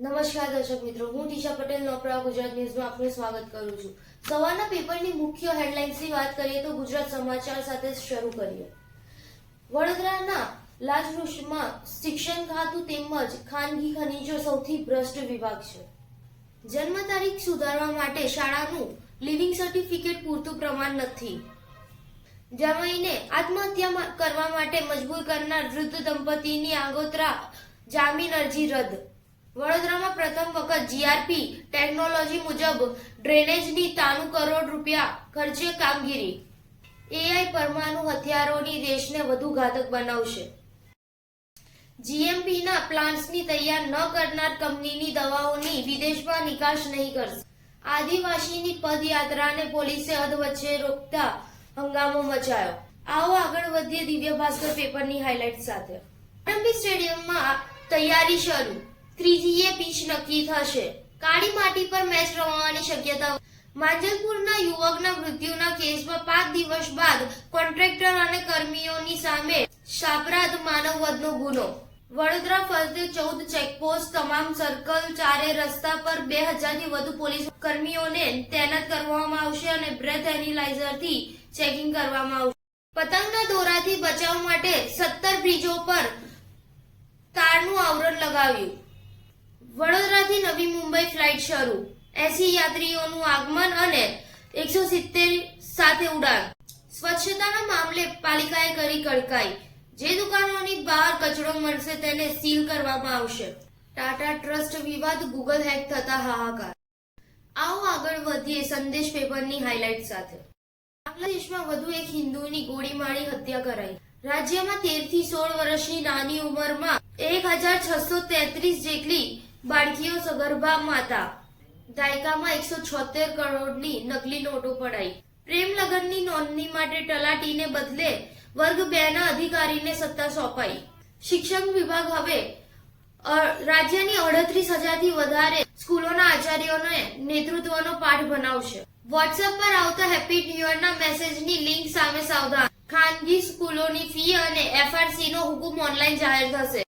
નમસ્કાર દર્શક મિત્રો, હું દિશા પટેલ નોપરા ગુજરાત ન્યૂઝમાં આપનું સ્વાગત કરું છું. સવારના પેપરની મુખ્ય હેડલાઇન્સની વાત કરીએ તો ગુજરાત સમાચાર સાથે શરૂ કરીએ. વડોદરાના લાજવૃક્ષમાં શિક્ષણ ખાતું તેમજ ખાનગી ખનીજો સૌથી ભ્રષ્ટ વિભાગ છે. જન્મ તારીખ સુધારવા માટે શાળાનું લિવિંગ સર્ટિફિકેટ પૂરતું પ્રમાણ નથી. જમાઈને આત્મહત્યા કરવા માટે મજબૂર કરનાર વૃદ્ધ દંપતીની આગોતરા જામીન અરજી રદ વડોદરામાં પ્રથમ વખત જીઆરપી ટેકનોલોજી મુજબ ડ્રેનેજની તાણું કરોડ રૂપિયા ખર્ચે કામગીરી. એઆઈ પરમાણુ હથિયારોની દેશને વધુ ઘાતક બનાવશે. જીએમપીના પ્લાન્ટ્સની તૈયાર ન કરનાર કંપનીની દવાઓની વિદેશમાં નિકાસ નહીં કરશે. આદિવાસીની પદયાત્રાને પોલીસે અધ વચ્ચે રોકતા હંગામો મચાયો. આવો આગળ વધીએ દિવ્ય ભાસ્કર પેપરની હાઇલાઇટ સાથે. ઓલિમ્પિક સ્ટેડિયમમાં તૈયારી શરૂ. ત્રીજીએ પીચ નક્કી થશે. કાળી માટી પર મેચ રમવાની શક્યતા માંજલપુરના યુવકના મૃત્યુના કેસમાં પાંચ દિવસ બાદ કોન્ટ્રાક્ટર અને કર્મીઓની સામે શાપરાધ માનવવધનો ગુનો. વડોદરા ફરતે ચૌદ ચેકપોસ્ટ, તમામ સર્કલ, ચારે રસ્તા પર બે હજારથી વધુ પોલીસ કર્મીઓને તૈનાત કરવામાં આવશે અને બ્રેથ એનાલાઇઝરથી ચેકિંગ કરવામાં આવશે. પતંગના દોરાથી બચાવ માટે સત્તર બ્રિજો પર તારનું આવરણ લગાવ્યું. વડોદરાથી નવી મુંબઈ ફ્લાઇટ શરૂ. એસી યાત્રીઓનું આગમન અને એકસો સિત્તેર સાથે ઉડાન. સ્વચ્છતાના મામલે પાલિકાએ કરી કડકાઈ. જે દુકાનોની બહાર કચરો મળશે તેને સીલ કરવામાં આવશે. ટાટા ટ્રસ્ટ વિવાદ ગૂગલ હેક થતા હાહાકાર. આવો આગળ વધીએ સંદેશ પેપરની હાઇલાઇટ સાથે. બાંગ્લાદેશમાં વધુ એક હિન્દુની ગોળી મારી હત્યા કરાઈ. રાજ્યમાં તેરથી સોળ વર્ષની નાની ઉંમરમાં એક હજાર છસો તેત્રીસ જેટલી બાળકીઓ સગર્ભા માતા. દાયકામાં એકસો છોતેર કરોડની નકલી નોટો પડાઈ. પ્રેમ લગ્નની નોંધણી માટે તલાટીને બદલે વર્ગ બે ના અધિકારીને સત્તા સોંપાઈ. શિક્ષણ વિભાગ હવે રાજ્યની અડત્રીસ હજારથી વધારે સ્કૂલોના આચાર્યોને નેતૃત્વનો પાઠ બનાવશે વોટ્સએપ પર આવતા હેપી ન્યુ યરના મેસેજની લિંક સામે સાવધાન. ખાનગી સ્કૂલોની ફી અને એફઆરસી નો હુકુમ ઓનલાઈન જાહેર થશે.